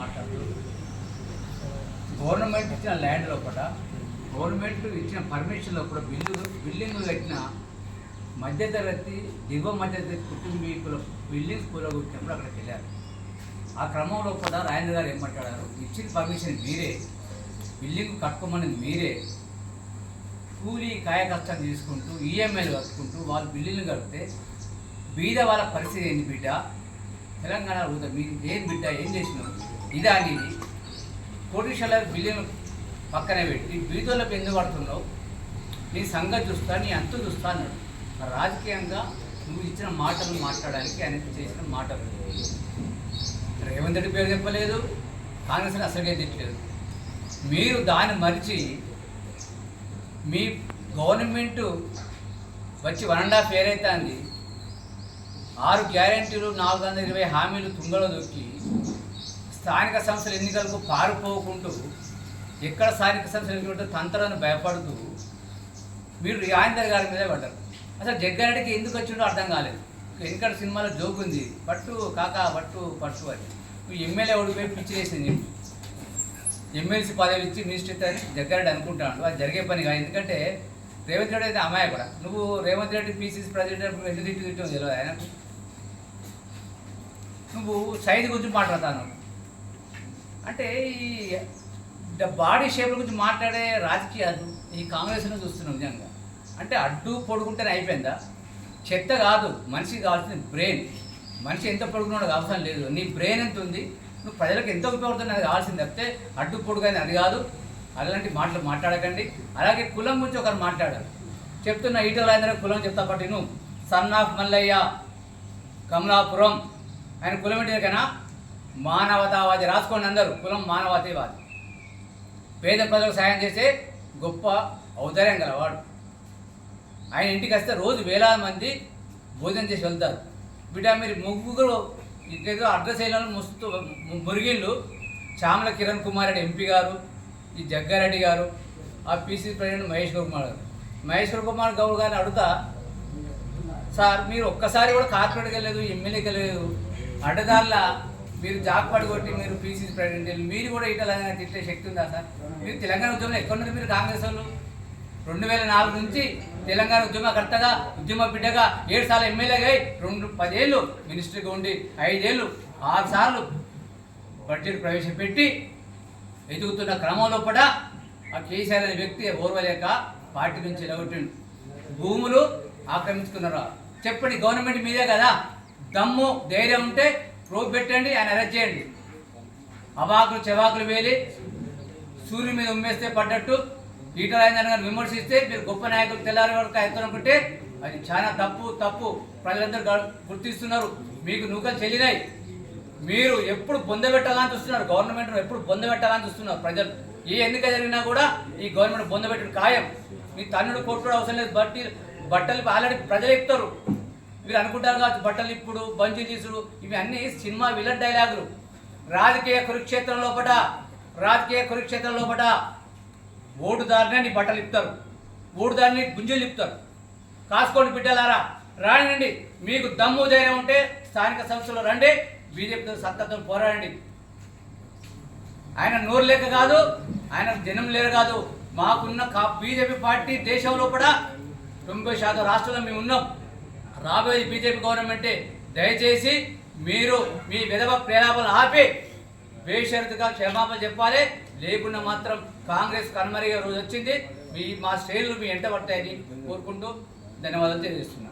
మాట్లాడుతూ గవర్నమెంట్ ఇచ్చిన ల్యాండ్ లోపల గవర్నమెంట్ ఇచ్చిన పర్మిషన్ లోపల బిల్లు బిల్డింగ్ కట్టిన మధ్యతరగతి దిగువ మధ్యతరగతి కుటుంబీకుల బిల్డింగ్స్ కూలగొట్టినప్పుడు అక్కడికి వెళ్ళారు. ఆ క్రమంలో కూడా రాజేంద్ర గారు ఏమంటాడారు ఇచ్చిన పర్మిషన్ మీరే బిల్డింగ్ కట్టుకోమని మీరే కూలీ కాయ కష్టం తీసుకుంటూ ఈఎంఐలు కట్టుకుంటూ వాళ్ళు బిల్లులు కడితే బీద వాళ్ళ పరిస్థితి ఏంటి బిడ్డ? తెలంగాణ మీరు ఏం బిడ్డ? ఏం చేసినారు ఇదా అనేది కోటీశ్వర బిల్లులు పక్కనే పెట్టి బీదోళ్ళకి ఎందుకు పడుతున్నావు? నీ సంగతి చూస్తా నీ అంతు చూస్తా అన్నాడు. రాజకీయంగా నువ్వు ఇచ్చిన మాటలు మాట్లాడడానికి ఆయన చేసిన మాటలు. రేవంత్ రెడ్డి పేరు చెప్పలేదు కాంగ్రెస్ అసలుగా తిట్టలేదు. మీరు దాన్ని మరిచి మీ గవర్నమెంట్ వచ్చి వన్ అండ్ హాఫ్ ఇయర్ అవుతుంది. ఆరు గ్యారెంటీలు నాలుగు వందల ఇరవై హామీలు తుంగలో దొక్కి స్థానిక సంస్థల ఎన్నికలకు పారిపోకుంటూ ఎక్కడ స్థానిక సంస్థల ఎన్నికలు తంత్రాన్ని భయపడుతూ మీరు రాజేందర్ గారి మీదే పడ్డారు. అసలు జగ్గారెడ్డికి ఎందుకు వచ్చిండో అర్థం కాలేదు. వెంకట సినిమాలో జోక్ ఉంది. పట్టు కాకా పట్టు పట్టు అని. నువ్వు ఎమ్మెల్యే ఓడిపోయి పిచ్చి వేసింది ఎమ్మెల్సీ పదవి ఇచ్చి మినిస్టర్ అని జగ్గారెడ్డి అనుకుంటాడు. అది జరిగే పని కాదు. ఎందుకంటే రేవంత్ రెడ్డి అయితే అమ్మాయి కూడా నువ్వు రేవంత్ రెడ్డి పీసీసీ ప్రెసిడెంట్ ఎందుకు తిట్టు తిట్టావు తెలియదు ఆయనకు? నువ్వు సైజు గురించి మాట్లాడతాను అంటే ఈ బాడీ షేప్ గురించి మాట్లాడే రాజకీయాలు ఈ కాంగ్రెస్లో చూస్తున్నాం నిజంగా. అంటే అడ్డు పొడుగుంటేనే అయిపోయిందా? చెత్త కాదు మనిషికి కావాల్సింది బ్రెయిన్ మనిషి ఎంత పొడుగున్నాడో అవసరం లేదు. నీ బ్రెయిన్ ఎంత ఉంది? నువ్వు ప్రజలకు ఎంత ఉపయోగపడుతుంది అది కావాల్సింది తప్పితే అడ్డు పొడుగైంది అది కాదు. అలాంటి మాటలు మాట్లాడకండి. అలాగే కులం గురించి ఒకరు మాట్లాడారు. చెప్తున్న ఈటల రాజేంద్ర కులం చెప్తా పట్టి నువ్వు. Son of Mallaiah Kamalapuram. ఆయన కులం ఏంటి కన్నా? మానవతావాది రాసుకోండి అందరూ కులం మానవతావాది. పేద ప్రజలకు సాయం చేసే గొప్ప ఔదార్యం గలవాడు ఆయన ఇంటికి వస్తే రోజు వేలాది మంది భోజనం చేసి వెళ్తారు. బిడ్డ మీరు ముగ్గురు ఇంకేదో అడ్రస్ అయిన ముస్తు మురిగిళ్ళు. చామల కిరణ్ కుమార్ రెడ్డి ఎంపీ గారు ఈ జగ్గారెడ్డి గారు ఆ పీసీ ప్రెసిడెంట్ మహేష్ కుమార్ గారు. మహేష్ కుమార్ గౌడ్ గారిని అడుగుతా సార్ మీరు ఒక్కసారి కూడా కార్పొరేట్కి వెళ్ళలేదు ఎమ్మెల్యేకి వెళ్ళలేదు. అడ్డదారుల మీరు జాబ్ కొట్టి మీరు పీసీసీ ప్రెసిడెంట్ మీరు కూడా ఇట్లా తిట్టే శక్తి ఉందా సార్? మీరు తెలంగాణ ఉద్యమంలో ఎక్కడున్నారు మీరు కాంగ్రెస్ వాళ్ళు? రెండు వేల నాలుగు నుంచి తెలంగాణ ఉద్యమకర్తగా ఉద్యమ బిడ్డగా ఏడు సార్లు ఎమ్మెల్యేగా అయి రెండు పదేళ్ళు మినిస్టర్గా ఉండి ఐదేళ్ళు ఆరు సార్లు బడ్జెట్ ప్రవేశపెట్టి ఎదుగుతున్న క్రమంలో కూడా ఆ కేసీఆర్ అనే వ్యక్తి ఓర్వలేక పార్టీ నుంచి ఎలగొట్టిండు. భూములు ఆక్రమించుకున్నారు. చెప్పండి గవర్నమెంట్ మీదే కదా? దమ్ము ధైర్యం ఉంటే ప్రూఫ్ పెట్టండి ఆయన అరెస్ట్ చేయండి. అవాకులు చెవాకులు వేలి సూర్యుని మీద ఉమ్మేస్తే పడ్డట్టు ఈటల రాజేంద్ర విమర్శిస్తే మీరు గొప్ప నాయకులు తెల్లారి వరకు ఎత్తునుకుంటే అది చాలా తప్పు తప్పు. ప్రజలందరూ గుర్తిస్తున్నారు. మీకు నూకలు చెల్లినాయి. మీరు ఎప్పుడు బొందబెట్టాలని చూస్తున్నారు. గవర్నమెంట్ ఎప్పుడు బొందబెట్టాలని చూస్తున్నారు. ప్రజలు ఏ ఎన్నిక జరిగినా కూడా ఈ గవర్నమెంట్ బొందబెట్టడం ఖాయం. మీ తన్నుడు కొట్టుడు అవసరం లేదు. బట్టి బట్టలు ఆల్రెడీ ప్రజలు ఎక్కుతారు మీరు అనుకుంటారు కావచ్చు బట్టలు ఇప్పుడు బంజీ తీసుడు ఇవి అన్నీ సినిమా విలన్ డైలాగులు. రాజకీయ కురుక్షేత్రం లోపల రాజకీయ కురుక్షేత్రం లోపల ఓటుదారునే నీ బట్టలు ఇప్తారు. ఓటుదారిని గుంజలు ఇప్తారు. కాసుకోండి బిడ్డలారా రానండి మీకు దమ్ము ధైర్యం ఉంటే స్థానిక సంస్థలో రండి బీజేపీతో సత్తతో పోరాడండి. ఆయన నోరు లేక కాదు ఆయన జనం లేరు కాదు. మాకున్న కా బీజేపీ పార్టీ దేశంలో కూడా తొంభై శాతం రాష్ట్రంలో మేము ఉన్నాం. రాబోయే బీజేపీ గవర్నమెంటే దయచేసి మీరు మీ విధవ ప్రేలాపలు ఆపి బేషరతుగా క్షమాపణ చెప్పాలి. లేకుండా మాత్రం కాంగ్రెస్ కనుమరిగే రోజు వచ్చింది. మీ మా శ్రేణులు మీ ఎంట పడతాయని కోరుకుంటూ ధన్యవాదాలు తెలియజేస్తున్నాను.